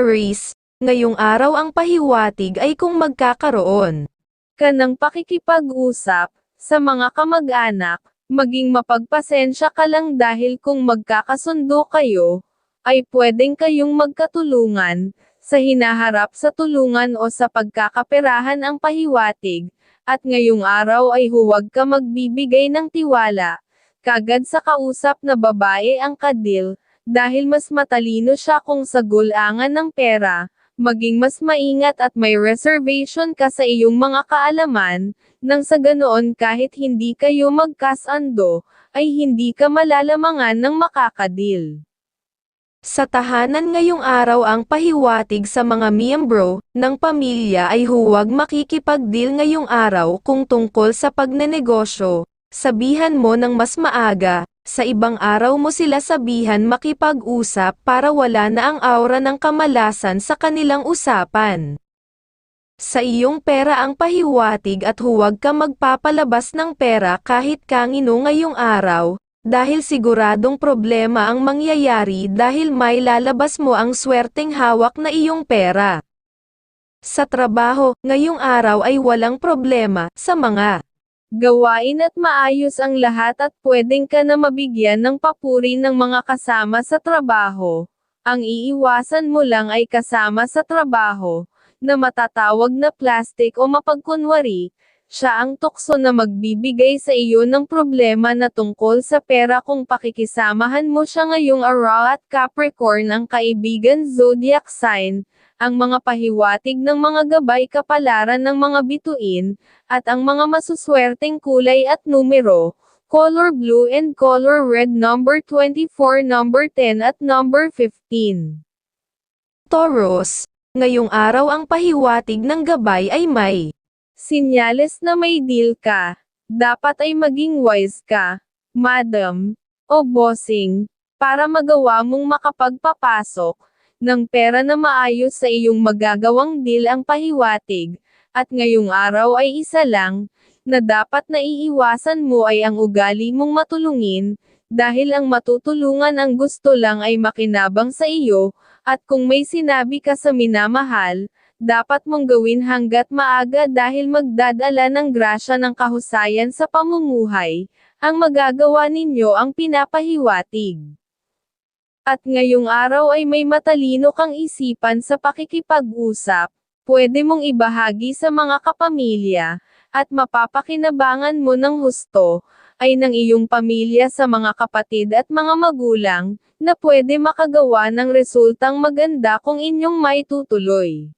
Aries, ngayong araw ang pahiwatig ay kung magkakaroon ka ng pakikipag-usap sa mga kamag-anak, maging mapagpasensya ka lang dahil kung magkakasundo kayo, ay pwedeng kayong magkatulungan, sa hinaharap sa tulungan o sa pagkakaperahan ang pahiwatig, at ngayong araw ay huwag ka magbibigay ng tiwala, kagad sa kausap na babae ang kadil, dahil mas matalino siya kung sa gulangan ng pera, maging mas maingat at may reservation ka sa iyong mga kaalaman, nang sa ganoon kahit hindi kayo magkasando, ay hindi ka malalamangan ng makakadil. Sa tahanan ngayong araw ang pahiwatig sa mga miyembro ng pamilya ay huwag makikipagdeal ngayong araw kung tungkol sa pagnenegosyo. Sabihan mo ng mas maaga, sa ibang araw mo sila sabihan makipag-usap para wala na ang aura ng kamalasan sa kanilang usapan. Sa iyong pera ang pahiwatig at huwag ka magpapalabas ng pera kahit kangino ngayong araw, dahil siguradong problema ang mangyayari dahil may lalabas mo ang swerteng hawak na iyong pera. Sa trabaho, ngayong araw ay walang problema sa mga Gawain at maayos ang lahat at pwedeng ka na mabigyan ng papuri ng mga kasama sa trabaho. Ang iiwasan mo lang ay kasama sa trabaho, na matatawag na plastic o mapagkunwari, siya ang tukso na magbibigay sa iyo ng problema na tungkol sa pera kung pakikisamahan mo siya ngayong Ara at Capricorn ang kaibigan zodiac sign, ang mga pahiwatig ng mga gabay kapalaran ng mga bituin, at ang mga masuswerteng kulay at numero, color blue and color red number 24 number 10 at number 15. Taurus. Ngayong araw ang pahiwatig ng gabay ay may Sinyales na may deal ka, dapat ay maging wise ka, madam, o bossing, para magawa mong makapagpapasok, ng pera na maayos sa iyong magagawang deal ang pahiwatig, at ngayong araw ay isa lang, na dapat na iiwasan mo ay ang ugali mong matulungin, dahil ang matutulungan ang gusto lang ay makinabang sa iyo, at kung may sinabi ka sa minamahal, dapat mong gawin hanggat maaga dahil magdadala ng grasya ng kahusayan sa pamumuhay, ang magagawa ninyo ang pinapahiwatig. At ngayong araw ay may matalino kang isipan sa pakikipag-usap, pwede mong ibahagi sa mga kapamilya, at mapapakinabangan mo ng husto, ay ng iyong pamilya sa mga kapatid at mga magulang, na pwede makagawa ng resultang maganda kung inyong may tutuloy.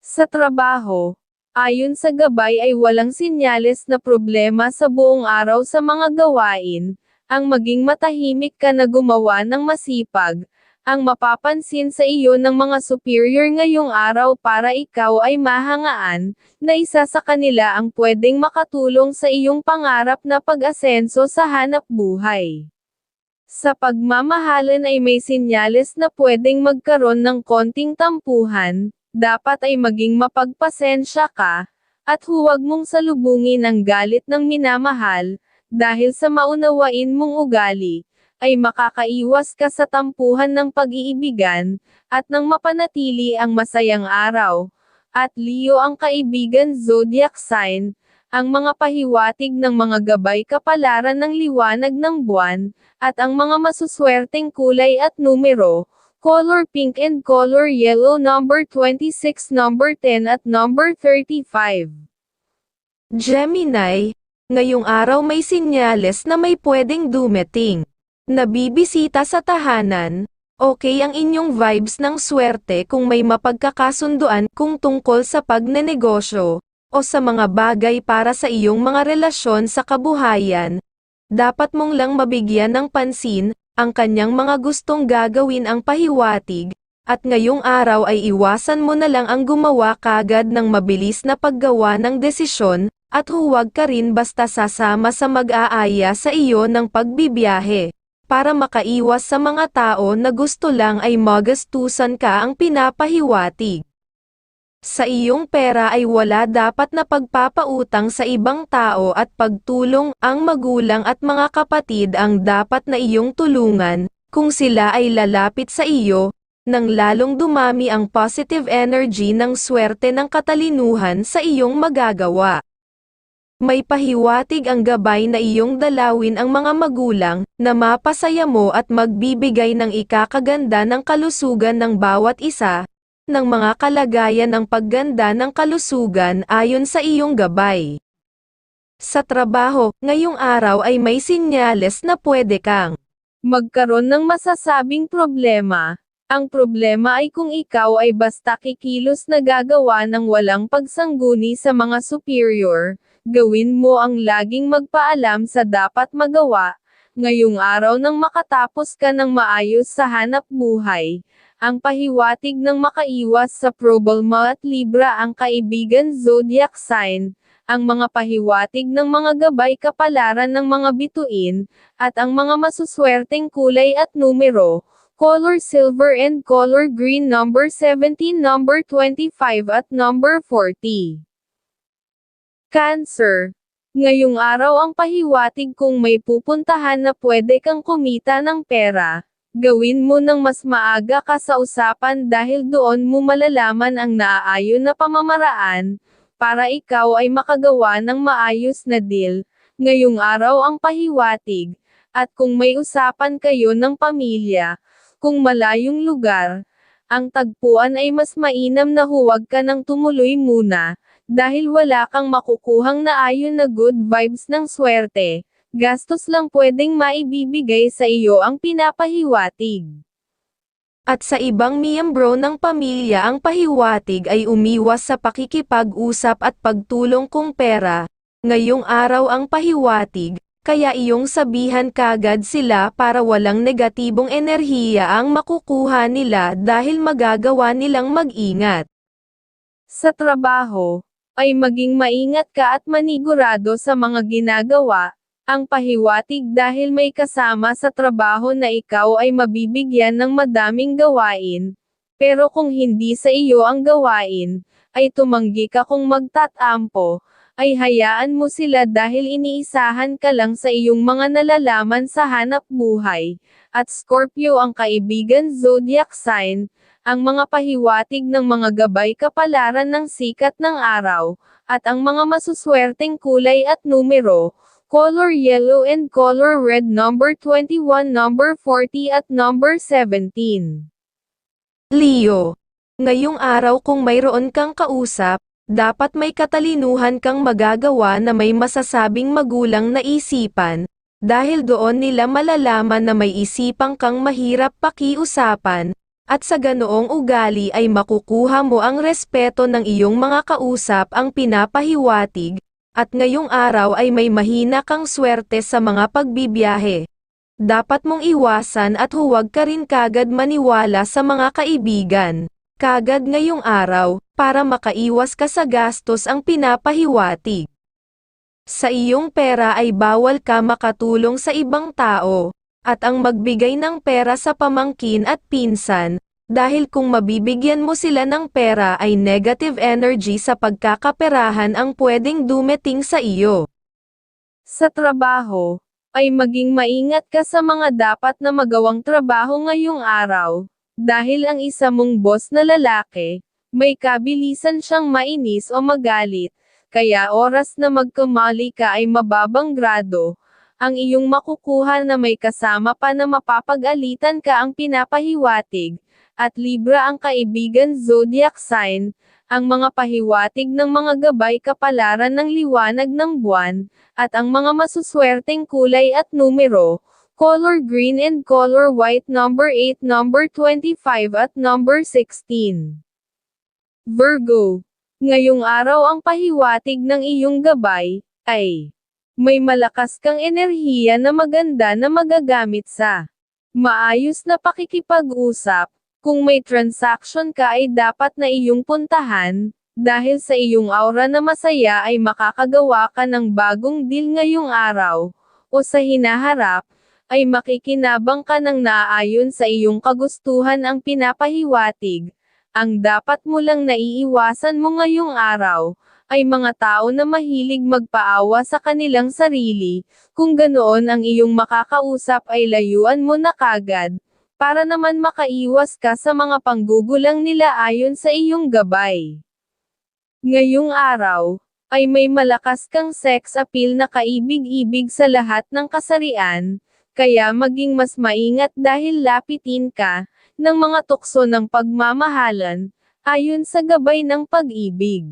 Sa trabaho, ayon sa gabay ay walang sinyales na problema sa buong araw sa mga gawain, ang maging matahimik ka na gumawa ng masipag, ang mapapansin sa iyo ng mga superior ngayong araw para ikaw ay mahangaan, na isa sa kanila ang pwedeng makatulong sa iyong pangarap na pag-asenso sa hanap buhay. Sa pagmamahalan ay may sinyales na pwedeng magkaroon ng konting tampuhan, dapat ay maging mapagpasensya ka, at huwag mong salubungin ang galit ng minamahal, dahil sa maunawain mong ugali, ay makakaiwas ka sa tampuhan ng pag-iibigan, at nang mapanatili ang masayang araw. At Leo ang kaibigan zodiac sign, ang mga pahiwatig ng mga gabay kapalaran ng liwanag ng buwan, at ang mga masuswerteng kulay at numero, color pink and color yellow number 26 number 10 at number 35. Gemini. Ngayong araw may sinyales na may pwedeng dumating. Nabibisita sa tahanan, okay ang inyong vibes ng swerte kung may mapagkakasunduan kung tungkol sa pagnenegosyo, o sa mga bagay para sa iyong mga relasyon sa kabuhayan. Dapat mong lang mabigyan ng pansin, ang kanyang mga gustong gagawin ang pahiwatig, at ngayong araw ay iwasan mo na lang ang gumawa kagad ng mabilis na paggawa ng desisyon, at huwag ka rin basta sasama sa mag-aaya sa iyo ng pagbibiyahe. Para makaiwas sa mga tao na gusto lang ay magastusan ka ang pinapahiwatig. Sa iyong pera ay wala dapat na pagpapautang sa ibang tao at pagtulong, ang magulang at mga kapatid ang dapat na iyong tulungan, kung sila ay lalapit sa iyo, nang lalong dumami ang positive energy ng swerte ng katalinuhan sa iyong magagawa. May pahiwatig ang gabay na iyong dalawin ang mga magulang, na mapasaya mo at magbibigay ng ikakaganda ng kalusugan ng bawat isa, ng mga kalagayan ng pagganda ng kalusugan ayon sa iyong gabay. Sa trabaho, ngayong araw ay may sinyales na pwede kang magkaroon ng masasabing problema. Ang problema ay kung ikaw ay basta kikilos na gagawa ng walang pagsangguni sa mga superior, gawin mo ang laging magpaalam sa dapat magawa, ngayong araw nang makatapos ka ng maayos sa hanap buhay. Ang pahiwatig ng makaiwas sa problema at libra ang kaibigan zodiac sign, ang mga pahiwatig ng mga gabay kapalaran ng mga bituin, at ang mga masuswerteng kulay at numero, color silver and color green number 17 number 25 at number 40. Cancer. Ngayong araw ang pahiwatig kung may pupuntahan na pwede kang kumita ng pera. Gawin mo ng mas maaga ka sa usapan dahil doon mo malalaman ang naaayon na pamamaraan, para ikaw ay makagawa ng maayos na deal. Ngayong araw ang pahiwatig, at kung may usapan kayo ng pamilya, kung malayong lugar, ang tagpuan ay mas mainam na huwag ka nang tumuloy muna, dahil wala kang makukuhang naayon na good vibes ng swerte, gastos lang pwedeng maibibigay sa iyo ang pinapahiwatig. At sa ibang miyembro ng pamilya ang pahiwatig ay umiwas sa pakikipag-usap at pagtulong kung pera. Ngayong araw ang pahiwatig, kaya iyong sabihan kagad sila para walang negatibong enerhiya ang makukuha nila dahil magagawa nilang mag-ingat. Sa trabaho, ay maging maingat ka at manigurado sa mga ginagawa, ang pahiwatig dahil may kasama sa trabaho na ikaw ay mabibigyan ng madaming gawain, pero kung hindi sa iyo ang gawain, ay tumanggi ka kung magtatampo, ay hayaan mo sila dahil iniisahan ka lang sa iyong mga nalalaman sa hanap buhay, at Scorpio ang kaibigan zodiac sign, ang mga pahiwatig ng mga gabay kapalaran ng sikat ng araw, at ang mga masuswerteng kulay at numero, color yellow and color red number 21 number 40 at number 17. Leo. Ngayong araw kung mayroon kang kausap, dapat may katalinuhan kang magagawa na may masasabing magulang na isipan, dahil doon nila malalaman na may isipang kang mahirap pakiusapan, at sa ganoong ugali ay makukuha mo ang respeto ng iyong mga kausap ang pinapahiwatig, at ngayong araw ay may mahina kang swerte sa mga pagbibiyahe. Dapat mong iwasan at huwag ka rin kagad maniwala sa mga kaibigan. Kagad ngayong araw, para makaiwas ka sa gastos ang pinapahiwatig. Sa iyong pera ay bawal ka makatulong sa ibang tao, at ang magbigay ng pera sa pamangkin at pinsan, dahil kung mabibigyan mo sila ng pera ay negative energy sa pagkakaperahan ang pwedeng dumeting sa iyo. Sa trabaho, ay maging maingat ka sa mga dapat na magawang trabaho ngayong araw, dahil ang isa mong boss na lalaki, may kabilisan siyang mainis o magalit, kaya oras na magkamali ka ay mababang grado, ang iyong makukuha na may kasama pa na mapapagalitan ka ang pinapahiwatig, at Libra ang kaibigan zodiac sign, ang mga pahiwatig ng mga gabay kapalaran ng liwanag ng buwan, at ang mga masuswerteng kulay at numero, color green and color white number 8 number 25 at number 16. Virgo. Ngayong araw ang pahiwatig ng iyong gabay, ay may malakas kang enerhiya na maganda na magagamit sa maayos na pakikipag-usap. Kung may transaction ka ay dapat na iyong puntahan, dahil sa iyong aura na masaya ay makakagawa ka ng bagong deal ngayong araw, o sa hinaharap, ay makikinabang ka ng naaayon sa iyong kagustuhan ang pinapahiwatig. Ang dapat mo lang naiiwasan mo ngayong araw, ay mga tao na mahilig magpaawa sa kanilang sarili, kung ganoon ang iyong makakausap ay layuan mo na kagad, para naman makaiwas ka sa mga panggugulang nila ayon sa iyong gabay. Ngayong araw, ay may malakas kang sex appeal na kaibig-ibig sa lahat ng kasarian, kaya maging mas maingat dahil lapitin ka, ng mga tukso ng pagmamahalan, ayon sa gabay ng pag-ibig.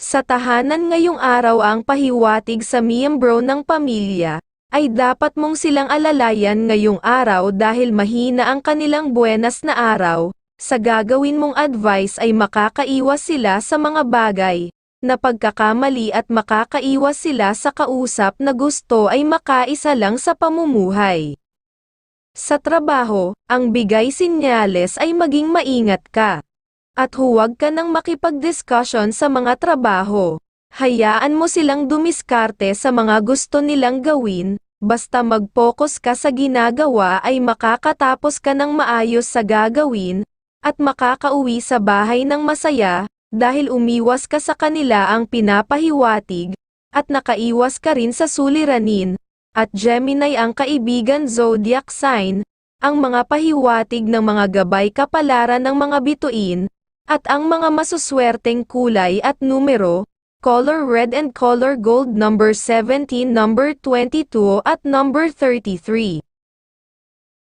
Sa tahanan ngayong araw ang pahiwatig sa miyembro ng pamilya, ay dapat mong silang alalayan ngayong araw dahil mahina ang kanilang buenas na araw, sa gagawin mong advice ay makakaiwas sila sa mga bagay, na pagkakamali at makakaiwas sila sa kausap na gusto ay makaisa lang sa pamumuhay. Sa trabaho, ang bigay sinyales ay maging maingat ka. At huwag ka nang makipag-discussion sa mga trabaho. Hayaan mo silang dumiskarte sa mga gusto nilang gawin, basta mag-focus ka sa ginagawa ay makakatapos ka ng maayos sa gagawin, at makakauwi sa bahay ng masaya, dahil umiwas ka sa kanila ang pinapahiwatig, at nakaiwas ka rin sa suliranin, at Gemini ang kaibigan zodiac sign, ang mga pahiwatig ng mga gabay kapalaran ng mga bituin, at ang mga masuswerteng kulay at numero, color red and color gold number 17 number 22 at number 33.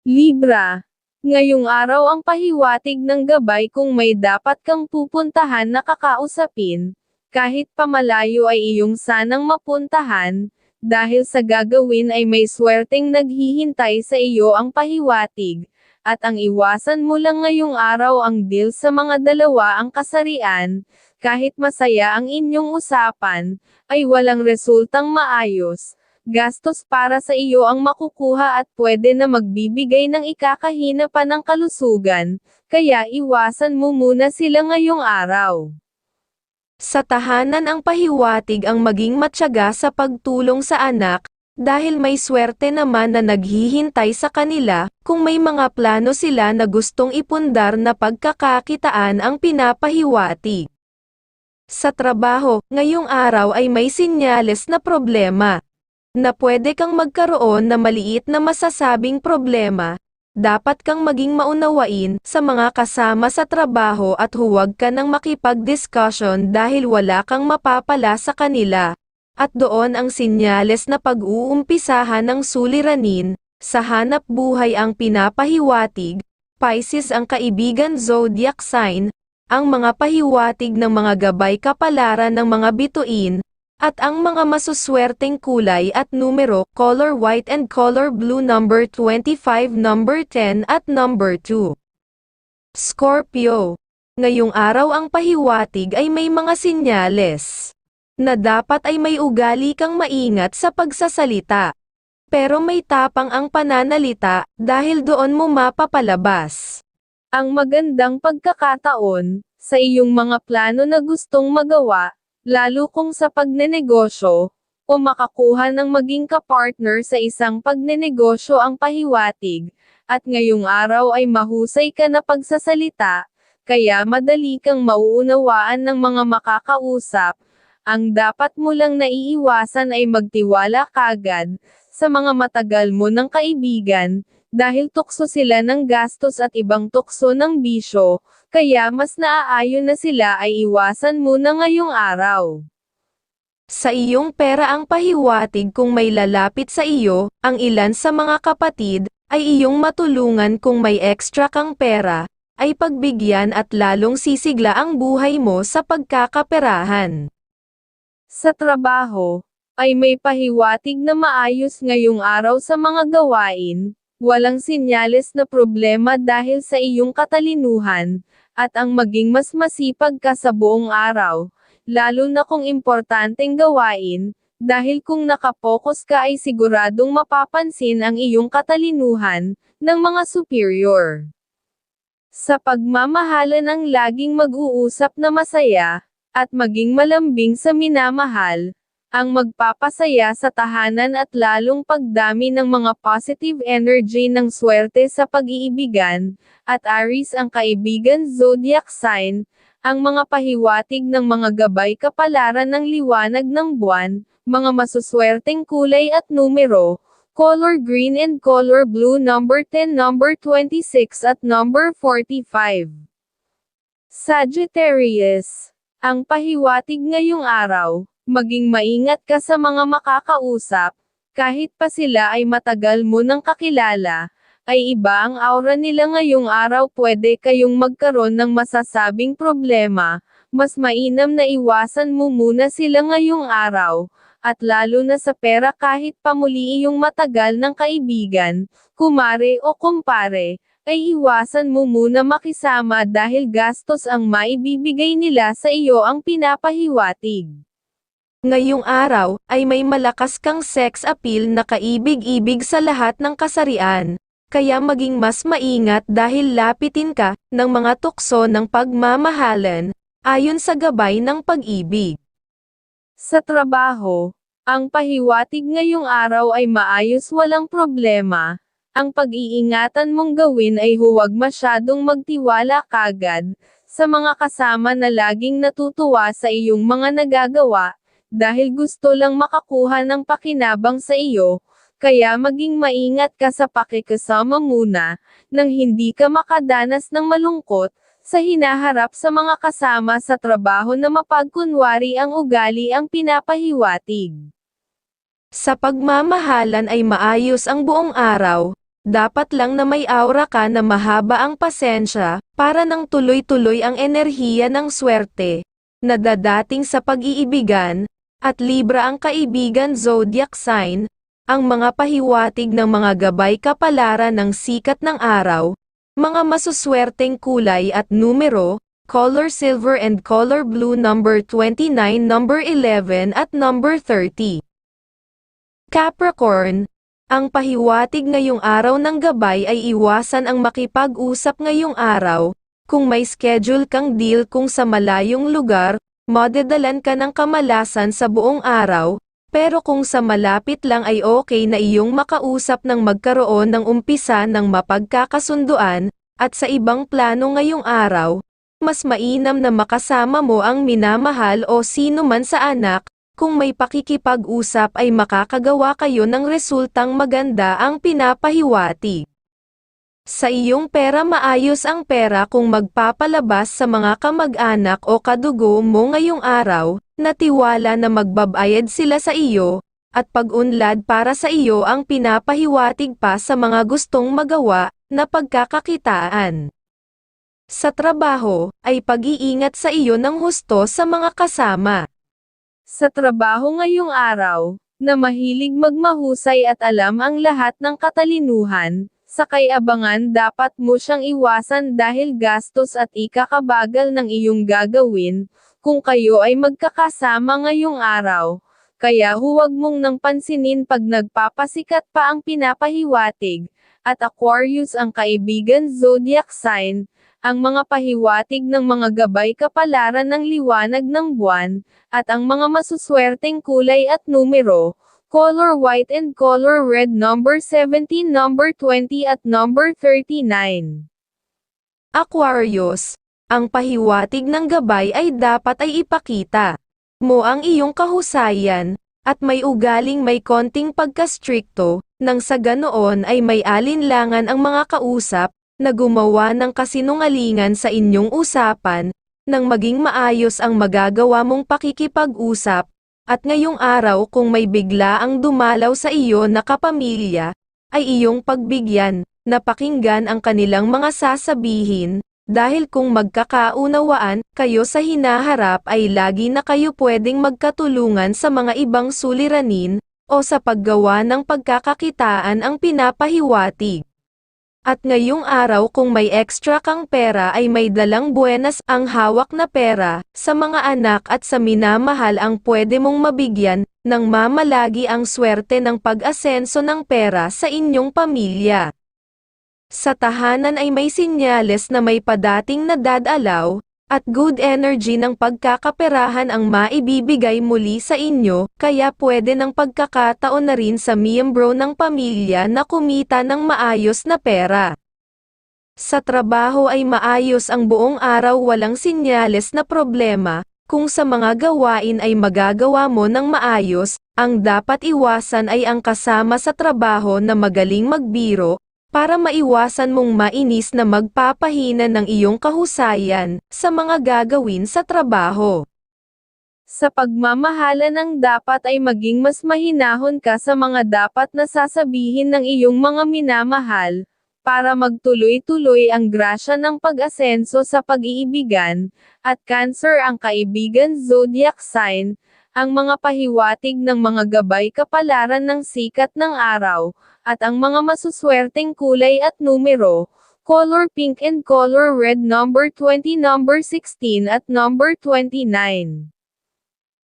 Libra. Ngayong araw ang pahiwatig ng gabay kung may dapat kang pupuntahan na kakausapin, kahit pamalayo ay iyong sanang mapuntahan, dahil sa gagawin ay may swerteng naghihintay sa iyo ang pahiwatig, at ang iwasan mo lang ngayong araw ang deal sa mga dalawa ang kasarian, kahit masaya ang inyong usapan, ay walang resultang maayos, gastos para sa iyo ang makukuha at pwede na magbibigay ng ikakahina pa ng kalusugan, kaya iwasan mo muna sila ngayong araw. Sa tahanan ang pahiwatig ang maging matyaga sa pagtulong sa anak, dahil may swerte naman na naghihintay sa kanila, kung may mga plano sila na gustong ipundar na pagkakakitaan ang pinapahiwatig. Sa trabaho, ngayong araw ay may sinyales na problema. Na pwede kang magkaroon na maliit na masasabing problema, dapat kang maging maunawain sa mga kasama sa trabaho at huwag ka nang makipag-discussion dahil wala kang mapapala sa kanila. At doon ang sinyales na pag-uumpisahan ng suliranin, sa hanap buhay ang pinapahiwatig, Pisces ang kaibigan zodiac sign, ang mga pahiwatig ng mga gabay kapalaran ng mga bituin, at ang mga masuswerteng kulay at numero, color white and color blue number 25, number 10 at number 2. Scorpio. Ngayong araw ang pahiwatig ay may mga sinyales na dapat ay may ugali kang maingat sa pagsasalita. Pero may tapang ang pananalita dahil doon mo mapapalabas. Ang magandang pagkakataon, sa iyong mga plano na gustong magawa, lalo kung sa pagnenegosyo, o makakuha ng maging kapartner sa isang pagnenegosyo ang pahiwatig, at ngayong araw ay mahusay ka na pagsasalita, kaya madali kang mauunawaan ng mga makakausap, ang dapat mo lang naiiwasan ay magtiwala kagad, sa mga matagal mo ng kaibigan, dahil tukso sila ng gastos at ibang tukso ng bisyo, kaya mas naaayon na sila ay iwasan muna ngayong araw. Sa iyong pera ang pahiwatig kung may lalapit sa iyo, ang ilan sa mga kapatid, ay iyong matulungan kung may extra kang pera, ay pagbigyan at lalong sisigla ang buhay mo sa pagkakaperahan. Sa trabaho, ay may pahiwatig na maayos ngayong araw sa mga gawain, walang sinyales na problema dahil sa iyong katalinuhan, at ang maging mas masipag ka sa buong araw, lalo na kung importanteng gawain, dahil kung nakapokus ka ay siguradong mapapansin ang iyong katalinuhan, ng mga superior. Sa pagmamahalan ang laging mag-uusap na masaya, at maging malambing sa minamahal, ang magpapasaya sa tahanan at lalong pagdami ng mga positive energy ng swerte sa pag-iibigan, at Aries ang kaibigan zodiac sign, ang mga pahiwatig ng mga gabay kapalaran ng liwanag ng buwan, mga masuswerteng kulay at numero, color green and color blue number 10, number 26 at number 45. Sagittarius, ang pahiwatig ngayong araw, maging maingat ka sa mga makakausap, kahit pa sila ay matagal mo nang kakilala, ay iba ang aura nila ngayong araw. Pwede kayong magkaroon ng masasabing problema, mas mainam na iwasan mo muna sila ngayong araw, at lalo na sa pera kahit pamuli iyong matagal ng kaibigan, kumare o kumpare, ay iwasan mo muna makisama dahil gastos ang maibibigay nila sa iyo ang pinapahiwatig. Ngayong araw, ay may malakas kang sex appeal na kaibig-ibig sa lahat ng kasarian, kaya maging mas maingat dahil lapitin ka ng mga tukso ng pagmamahalan, ayon sa gabay ng pag-ibig. Sa trabaho, ang pahiwatig ngayong araw ay maayos walang problema. Ang pag-iingatan mong gawin ay huwag masyadong magtiwala kagad sa mga kasama na laging natutuwa sa iyong mga nagagawa, dahil gusto lang makakuha ng pakinabang sa iyo, kaya maging maingat ka sa pakikasama muna, nang hindi ka makadanas ng malungkot, sa hinaharap sa mga kasama sa trabaho na mapagkunwari ang ugali ang pinapahiwatig. Sa pagmamahalan ay maayos ang buong araw, dapat lang na may aura ka na mahaba ang pasensya, para nang tuloy-tuloy ang enerhiya ng swerte, na dadating sa pag-iibigan, at Libra ang kaibigan zodiac sign, ang mga pahiwatig ng mga gabay kapalaran ng sikat ng araw, mga masuswerteng kulay at numero, color silver and color blue number 29 number 11 at number 30. Capricorn, ang pahiwatig ngayong araw ng gabay ay iwasan ang makipag-usap ngayong araw, kung may schedule kang deal kung sa malayong lugar, madadalan ka ng kamalasan sa buong araw, pero kung sa malapit lang ay okay na iyong makausap ng magkaroon ng umpisa ng mapagkakasunduan, at sa ibang plano ngayong araw, mas mainam na makasama mo ang minamahal o sino man sa anak, kung may pakikipag-usap ay makakagawa kayo ng resultang maganda ang pinapahiwati. Sa iyong pera maayos ang pera kung magpapalabas sa mga kamag-anak o kadugo mo ngayong araw, na tiwala na magbabayad sila sa iyo, at pag-unlad para sa iyo ang pinapahiwatig pa sa mga gustong magawa, na pagkakakitaan. Sa trabaho, ay pag-iingat sa iyo ng husto sa mga kasama. Sa trabaho ngayong araw, na mahilig magmahusay at alam ang lahat ng katalinuhan, sakay abangan dapat mo siyang iwasan dahil gastos at ikakabagal ng iyong gagawin, kung kayo ay magkakasama ngayong araw. Kaya huwag mong nang pansinin pag nagpapasikat pa ang pinapahiwatig, at Aquarius ang kaibigan zodiac sign, ang mga pahiwatig ng mga gabay kapalaran ng liwanag ng buwan, at ang mga masuswerteng kulay at numero, color white and color red number 17, number 20 at number 39. Aquarius, ang pahiwatig ng gabay ay dapat ay ipakita mo ang iyong kahusayan, at may ugaling may konting pagka-stricto, nang sa ganoon ay may alinlangan ang mga kausap, na gumawa ng kasinungalingan sa inyong usapan, nang maging maayos ang magagawa mong pakikipag-usap, at ngayong araw kung may bigla ang dumalaw sa iyo na kapamilya, ay iyong pagbigyan, na pakinggan ang kanilang mga sasabihin, dahil kung magkakaunawaan kayo sa hinaharap ay lagi na kayo pwedeng magkatulungan sa mga ibang suliranin, o sa paggawa ng pagkakakitaan ang pinapahiwatig. At ngayong araw kung may extra kang pera ay may dalang buenas ang hawak na pera, sa mga anak at sa minamahal ang pwede mong mabigyan, ng mamalagi ang swerte ng pag-asenso ng pera sa inyong pamilya. Sa tahanan ay may sinyales na may padating na dadalaw, at good energy ng pagkakaperahan ang maibibigay muli sa inyo, kaya pwede ng pagkakataon na rin sa miyembro ng pamilya na kumita ng maayos na pera. Sa trabaho ay maayos ang buong araw walang sinyales na problema, kung sa mga gawain ay magagawa mo ng maayos, Ang dapat iwasan ay ang kasama sa trabaho na magaling magbiro, para maiwasan mong mainis na magpapahina ng iyong kahusayan sa mga gagawin sa trabaho. Sa pagmamahala ng dapat ay maging mas mahinahon ka sa mga dapat na sasabihin ng iyong mga minamahal, para magtuloy-tuloy ang grasya ng pag-asenso sa pag-iibigan, at cancer ang kaibigan zodiac sign, ang mga pahiwatig ng mga gabay kapalaran ng sikat ng araw, at ang mga masuswerteng kulay at numero, color pink and color red number 20 number 16 at number 29.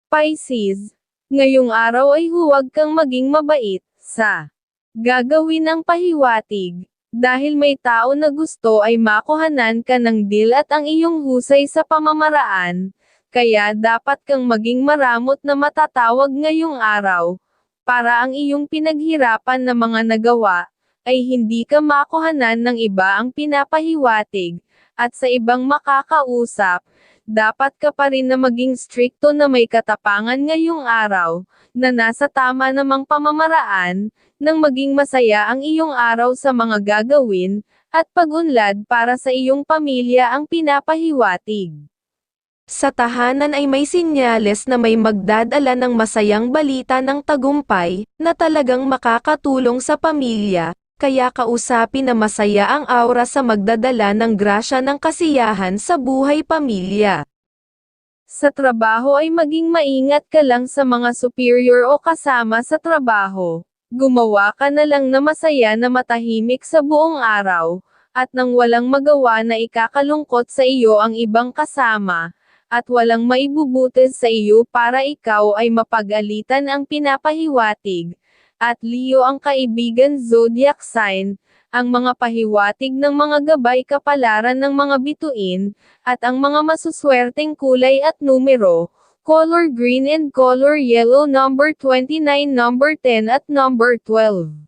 Pisces, ngayong araw ay huwag kang maging mabait, sa gagawin ng pahiwatig, dahil may tao na gusto ay makuhanan ka ng deal at ang iyong husay sa pamamaraan, kaya dapat kang maging maramot na matatawag ngayong araw, para ang iyong pinaghirapan na mga nagawa, ay hindi ka makuhanan ng iba ang pinapahiwatig, at sa ibang makakausap, dapat ka pa rin na maging strikto na may katapangan ngayong araw, na nasa tama namang pamamaraan, nang maging masaya ang iyong araw sa mga gagawin, at pagunlad para sa iyong pamilya ang pinapahiwatig. Sa tahanan ay may sinyales na may magdadala ng masayang balita ng tagumpay, na talagang makakatulong sa pamilya, kaya kausapin na masaya ang aura sa magdadala ng grasya ng kasiyahan sa buhay pamilya. Sa trabaho ay maging maingat ka lang sa mga superior o kasama sa trabaho. Gumawa ka na lang na masaya na matahimik sa buong araw, at nang walang magawa na ikakalungkot sa iyo ang ibang kasama, at walang maibubutis sa iyo para ikaw ay mapagalitan ang pinapahiwatig. At Leo ang kaibigan zodiac sign, ang mga pahiwatig ng mga gabay kapalaran ng mga bituin, at ang mga masuswerteng kulay at numero, color green and color yellow number 29 number 10 at number 12.